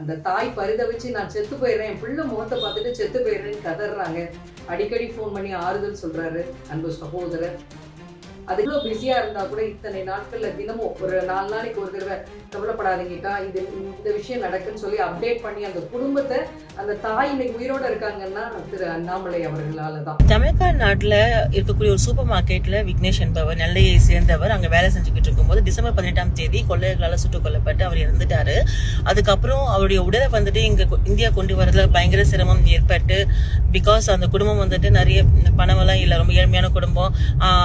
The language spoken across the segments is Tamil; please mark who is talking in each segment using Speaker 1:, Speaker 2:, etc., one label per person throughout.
Speaker 1: அந்த தாய் பரிதவிச்சு நான் செத்து போயிடுறேன் என் பிள்ளை முகத்தை பார்த்துட்டு செத்து போயிடுறேன்னு கதறாங்க அடிக்கடி ஃபோன் பண்ணி ஆறுதல் சொல்றாரு அன்பு சகோதரர். அது இவ்வளோ பிஸியாக இருந்தால் கூட இத்தனை நாட்களில் தினமும் ஒரு நாலு நாளைக்கு ஒரு தடவை கவலைப்படாதீங்கக்கா. இது இந்த விஷயம் நடக்குன்னு சொல்லி அப்டேட் பண்ணி அந்த குடும்பத்தை அந்த தாய் இன்னைக்கு உயிரோட இருக்காங்கன்னா திரு அண்ணாமலை அவர்களால தான்
Speaker 2: தமிழ்நாடு நாட்டில் இருக்கக்கூடிய ஒரு சூப்பர் மார்க்கெட்டில் விக்னேஷ் என்பவர் நெல்லையை சேர்ந்தவர் அங்கே வேலை செஞ்சுக்கிட்டு இருக்கும்போது டிசம்பர் பதினெட்டாம் தேதி கொள்ளையர்களால் சுட்டுக் கொல்லப்பட்டு அவர் இறந்துட்டாரு. அதுக்கப்புறம் அவருடைய உடலை வந்துட்டு இங்கே இந்தியா கொண்டு வரதுல பயங்கர சிரமம் ஏற்பட்டு பிகாஸ் அந்த குடும்பம் வந்துட்டு நிறைய பணமெல்லாம் இல்ல குடும்பம்.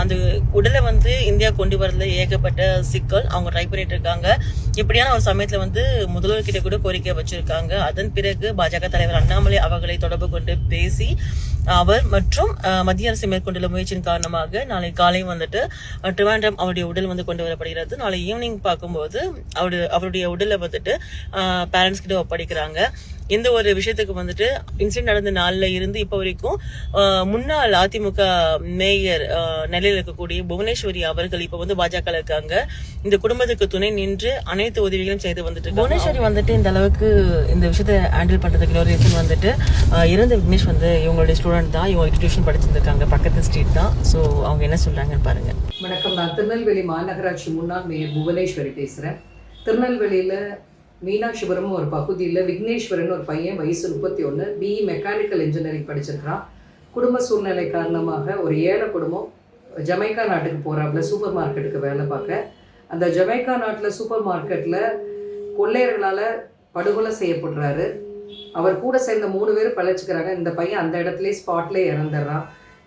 Speaker 2: அந்த உடலை வந்து இந்தியா கொண்டு வரதுல ஏகப்பட்ட சிக்கல். அவங்க ட்ரை பண்ணிட்டு இருக்காங்க. இப்படியான ஒரு சமயத்துல வந்து முதல்வர் கிட்ட கூட கோரிக்கை வச்சிருக்காங்க. அதன் பிறகு பாஜக தலைவர் அண்ணாமலை அவர்களை தொடர்பு கொண்டு பேசி அவர் மற்றும் மத்திய அரசு மேற்கொண்டுள்ள முயற்சியின் காரணமாக நாளை காலை வந்துட்டு ட்ரிவாண்டம் அவருடைய உடல் வந்து கொண்டு வரப்படுகிறது. நாளை ஈவினிங் பார்க்கும்போது அவருடைய அவருடைய உடலை வந்துட்டு பேரண்ட்ஸ் கிட்ட ஒப்படைக்கிறாங்க. இந்த ஒரு விஷயத்துக்கு வந்துட்டு இன்சிடென்ட் நடந்த நாள்ல இருந்து இப்போ வரைக்கும் முன்னாள் அதிமுக மேயர் நிலையில் இருக்கக்கூடிய புவனேஸ்வரி அவர்கள் இப்போ வந்து பாஜக இருக்காங்க. இந்த குடும்பத்துக்கு துணை நின்று அனைத்து உதவிகளும் செய்து வந்துட்டு. புவனேஸ்வரி வந்துட்டு இந்த அளவுக்கு இந்த விஷயத்தை ஹேண்டில் பண்றதுக்கு ஒரு ரீசன் வந்துட்டு அஹ், இறந்த விக்னேஷ் வந்து இவங்களுடைய ஸ்டூடெண்ட் தான். இவங்க டியூஷன் படிச்சிருந்திருக்காங்க. பக்கத்து ஸ்ட்ரீட் தான். ஸோ அவங்க என்ன சொல்றாங்கன்னு பாருங்க.
Speaker 1: வணக்கம். நான் திருநெல்வேலி மாநகராட்சி முன்னாள் மேயர் புவனேஸ்வரி பேசுகிறேன் திருநெல்வேலியில் மீனாட்சிபுரம் ஒரு பகுதியில் விக்னேஸ்வரன் ஒரு பையன் வயசு முப்பத்தி ஒன்று பிஇ மெக்கானிக்கல் இன்ஜினியரிங் படிச்சிருக்கிறான். குடும்ப சூழ்நிலை காரணமாக ஒரு ஏழை குடும்பம் ஜமைக்கா நாட்டுக்கு போகிறாப்புல சூப்பர் மார்க்கெட்டுக்கு வேலை பார்க்க. அந்த ஜமைக்கா நாட்டில் சூப்பர் மார்க்கெட்டில் கொள்ளையர்களால் படுகொலை செய்யப்படுறாரு. அவர் கூட சேர்ந்த மூணு பேர் பழச்சிக்கிறாங்க. இந்த பையன் அந்த இடத்துலயே ஸ்பாட்லேயே இறந்துடுறான்.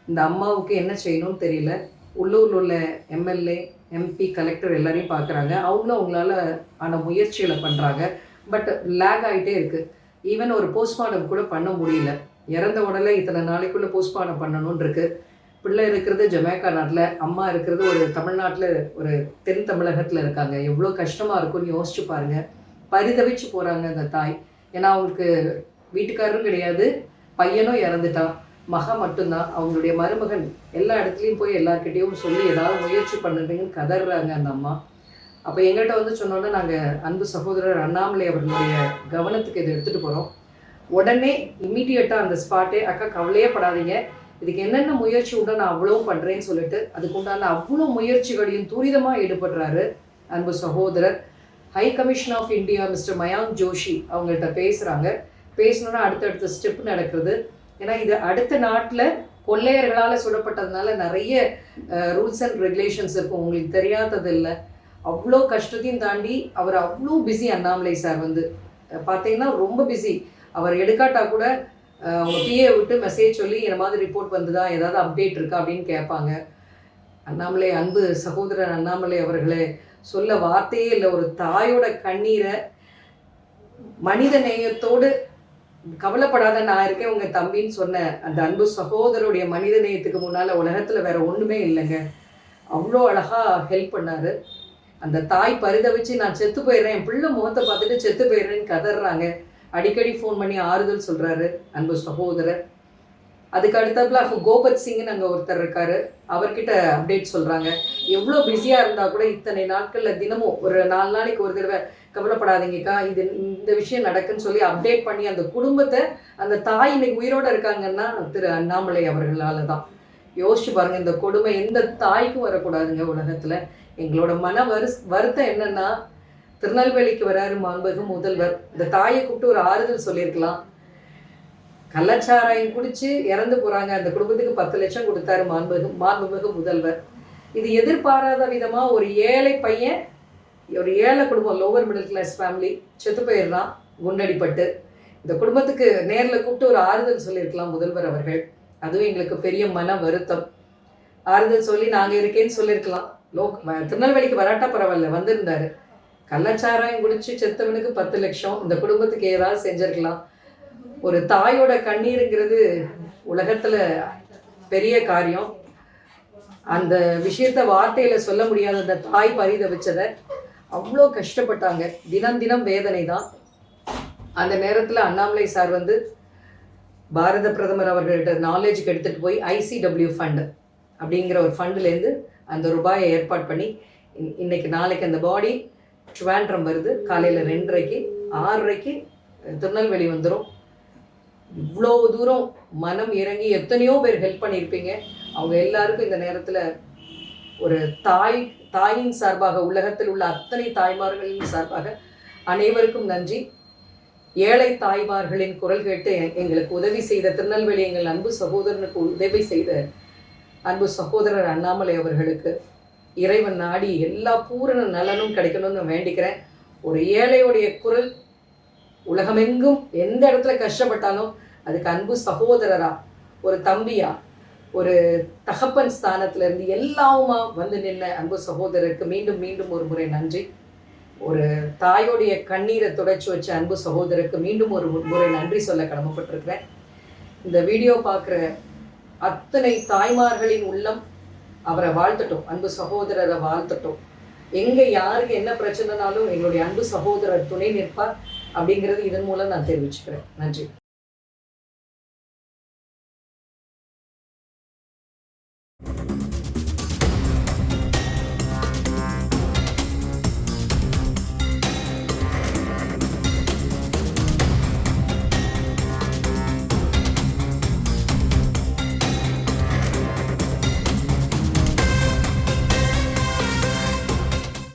Speaker 1: இந்த அம்மாவுக்கு என்ன செய்யணும்னு தெரியல. உள்ளூரில் உள்ள எம்எல்ஏ எம்பி கலெக்டர் எல்லாரையும் பார்க்குறாங்க. அவங்களும் அவங்களால ஆன முயற்சிகளை பண்ணுறாங்க பட் லேக் ஆகிட்டே இருக்குது ஈவன் ஒரு போஸ்ட்மார்ட்டம் கூட பண்ண முடியல. இறந்த உடனே இத்தனை நாளைக்குள்ளே போஸ்ட்மார்ட்டம் பண்ணணும்னு இருக்குது பிள்ளை இருக்கிறது ஜமேக்கா நாட்டில் அம்மா இருக்கிறது ஒரு தமிழ்நாட்டில் ஒரு தென் தமிழகத்தில் இருக்காங்க. எவ்வளோ கஷ்டமாக இருக்கும்னு யோசிச்சு பாருங்கள் பரிதவிச்சு போகிறாங்க அந்த தாய். ஏன்னா அவங்களுக்கு வீட்டுக்காரரும் கிடையாது. பையனும் இறந்துட்டான். மகன் மட்டும்தான் அவங்களுடைய மருமகன் எல்லா இடத்துலையும் போய் எல்லார்கிட்டயும் சொல்லி ஏதாவது முயற்சி பண்ணுறீங்கன்னு கதறாங்க அந்த அம்மா. அப்போ எங்கள்கிட்ட வந்து சொன்னோன்னே நாங்கள் அன்பு சகோதரர் அண்ணாமலை அவர்களுடைய கவனத்துக்கு இதை எடுத்துகிட்டு போகிறோம் உடனே இம்மீடியட்டாக அந்த ஸ்பாட்டே அக்கா கவலையே படாதீங்க. இதுக்கு என்னென்ன முயற்சி உண்டோ நான் அவ்வளோ பண்ணுறேன்னு சொல்லிட்டு அதுக்கு உண்டான அவ்வளோ முயற்சிகளையும் துரிதமாக ஈடுபடுறாரு அன்பு சகோதரர். High commission of India mister Mayank Joshi அவங்கள்ட்ட பேசுகிறாங்க பேசணுன்னா அடுத்தடுத்த ஸ்டெப் நடக்கிறது ஏன்னா இது அடுத்த நாட்டில் கொள்ளையர்களால் சுடப்பட்டதுனால நிறைய ரூல்ஸ் அண்ட் ரெகுலேஷன்ஸ் இருக்கும். உங்களுக்கு தெரியாதது இல்லை அவ்வளோ கஷ்டத்தையும் தாண்டி அவர் அவ்வளோ பிஸி அண்ணாமலை சார் வந்து. பார்த்தீங்கன்னா ரொம்ப பிஸி அவர் எடுக்காட்டா கூட அவங்க பிஏ விட்டு மெசேஜ் சொல்லி இந்த மாதிரி ரிப்போர்ட் வந்துதா ஏதாவது அப்டேட் இருக்கா அப்படின்னு கேட்பாங்க. அண்ணாமலை அன்பு சகோதரர் அண்ணாமலை அவர்களே சொல்ல வார்த்தையே இல்லை. ஒரு தாயோட கண்ணீரை மனித நேயத்தோடு கவலைப்படாத நான் இருக்கேன் உங்க தம்பின்னு சொன்ன அந்த அன்பு சகோதரருடைய மனித நேயத்துக்கு முன்னால உலகத்துல வேற ஒண்ணுமே இல்லைங்க. அவ்வளோ அழகா ஹெல்ப் பண்ணாரு. அந்த தாய் பரிதவிச்சு நான் செத்து போயிடுறேன் என் பிள்ளை முகத்தை பார்த்துட்டு செத்து போயிடுறேன்னு கதறாங்க. அடிக்கடி ஃபோன் பண்ணி ஆறுதல் சொல்றாரு அன்பு சகோதரர். அதுக்கு அடுத்தாப்புல கோபத் சிங்னு அங்கே ஒருத்தர் இருக்காரு. அவர்கிட்ட அப்டேட் சொல்கிறாங்க எவ்வளோ பிஸியாக இருந்தால் கூட இத்தனை நாட்களில் தினமும் ஒரு நாலு நாளைக்கு ஒரு தடவை கவலைப்படாதீங்கக்கா. இது இந்த விஷயம் நடக்குன்னு சொல்லி அப்டேட் பண்ணி அந்த குடும்பத்தை அந்த தாய் இன்னைக்கு உயிரோட இருக்காங்கன்னா திரு அண்ணாமலை அவர்களால தான் யோசிச்சு பாருங்க இந்த கொடுமை எந்த தாய்க்கும் வரக்கூடாதுங்க உலகத்துல. எங்களோட மன வரு வருத்தம் என்னன்னா திருநெல்வேலிக்கு வராரு மாண்புமிகு முதல்வர். இந்த தாயை கூப்பிட்டு ஒரு ஆறுதல் சொல்லியிருக்கலாம். கள்ளச்சாராயம் குடிச்சு இறந்து போறாங்க. அந்த குடும்பத்துக்கு பத்து லட்சம் கொடுத்தாரு மாண்புமிகு மாண்புமிகு முதல்வர். இது எதிர்பாராத விதமா ஒரு ஏழை பையன் ஒரு ஏழை குடும்பம் லோவர் மிடில் கிளாஸ் ஃபேமிலி செத்து போயிடுறான் குண்டடிப்பட்டு. இந்த குடும்பத்துக்கு நேரில் கூப்பிட்டு ஒரு ஆறுதல் சொல்லியிருக்கலாம் முதல்வர் அவர்கள். அதுவும் எங்களுக்கு பெரிய மன வருத்தம். ஆறுதல் சொல்லி நாங்கள் இருக்கேன்னு சொல்லியிருக்கலாம். லோ திருநெல்வேலிக்கு வராட்டா பரவாயில்ல வந்திருந்தாரு. கள்ளச்சாராயம் குடிச்சு செத்தவனுக்கு பத்து லட்சம் இந்த குடும்பத்துக்கு ஏதாவது செஞ்சிருக்கலாம். ஒரு தாயோட கண்ணீருங்கிறது உலகத்தில் பெரிய காரியம். அந்த விஷயத்த வார்த்தையில் சொல்ல முடியாத அந்த தாய் பரிதவிச்சதை அவ்வளோ கஷ்டப்பட்டாங்க. தினம் தினம் வேதனை தான் அந்த நேரத்தில் அண்ணாமலை சார் வந்து பாரத பிரதமர் அவர்கள்ட்ட நாலேஜுக்கு எடுத்துகிட்டு போய் ஐசிடபிள்யூ ஃபண்டு அப்படிங்கிற ஒரு ஃபண்டுலேருந்து அந்த ரூபாயை ஏற்பாடு பண்ணி இன்- இன்னைக்கு நாளைக்கு அந்த பாடி ட்ரிவாண்ட்ரம் வருது. காலையில் ரெண்டரைக்கு ஆறரைக்கு திருநெல்வேலி வந்துடும் இவ்வளோ தூரம் மனம் இறங்கி எத்தனையோ பேர் ஹெல்ப் பண்ணியிருப்பீங்க அவங்க எல்லாருக்கும் இந்த நேரத்தில் ஒரு தாய் தாயின் சார்பாக உலகத்தில் உள்ள அத்தனை தாய்மார்களின் சார்பாக அனைவருக்கும் நன்றி. ஏழை தாய்மார்களின் குரல் கேட்டு எங்களுக்கு உதவி செய்த திருநெல்வேலி எங்கள் அன்பு சகோதரனுக்கு உதவி செய்த அன்பு சகோதரர் அண்ணாமலை அவர்களுக்கு இறைவன் நாடி எல்லா பூரண நலனும் கிடைக்கணும்னு வேண்டிக்கிறேன். ஒரு ஏழையுடைய குரல் உலகமெங்கும் எந்த இடத்துல கஷ்டப்பட்டாலும் அதுக்கு அன்பு சகோதரரா ஒரு தம்பியா ஒரு தகப்பன் ஸ்தானத்திலிருந்து எல்லாவுமா வந்து நின்ன அன்பு சகோதரருக்கு மீண்டும் மீண்டும் ஒரு முறை நன்றி. ஒரு தாயோடைய கண்ணீரை துடைச்சி வச்ச அன்பு சகோதரருக்கு மீண்டும் ஒரு முறை நன்றி சொல்ல கடமைப்பட்டிருக்கிறேன். இந்த வீடியோ பார்க்குற அத்தனை தாய்மார்களின் உள்ளம் அவரை வாழ்த்தட்டும் அன்பு சகோதரரை வாழ்த்தட்டும். எங்கே யாருக்கு என்ன பிரச்சனைனாலும் எங்களுடைய அன்பு சகோதரர் துணை நிற்பார் அப்படிங்கிறது இதன் மூலம் நான் தெரிவிச்சுக்கிறேன். நன்றி.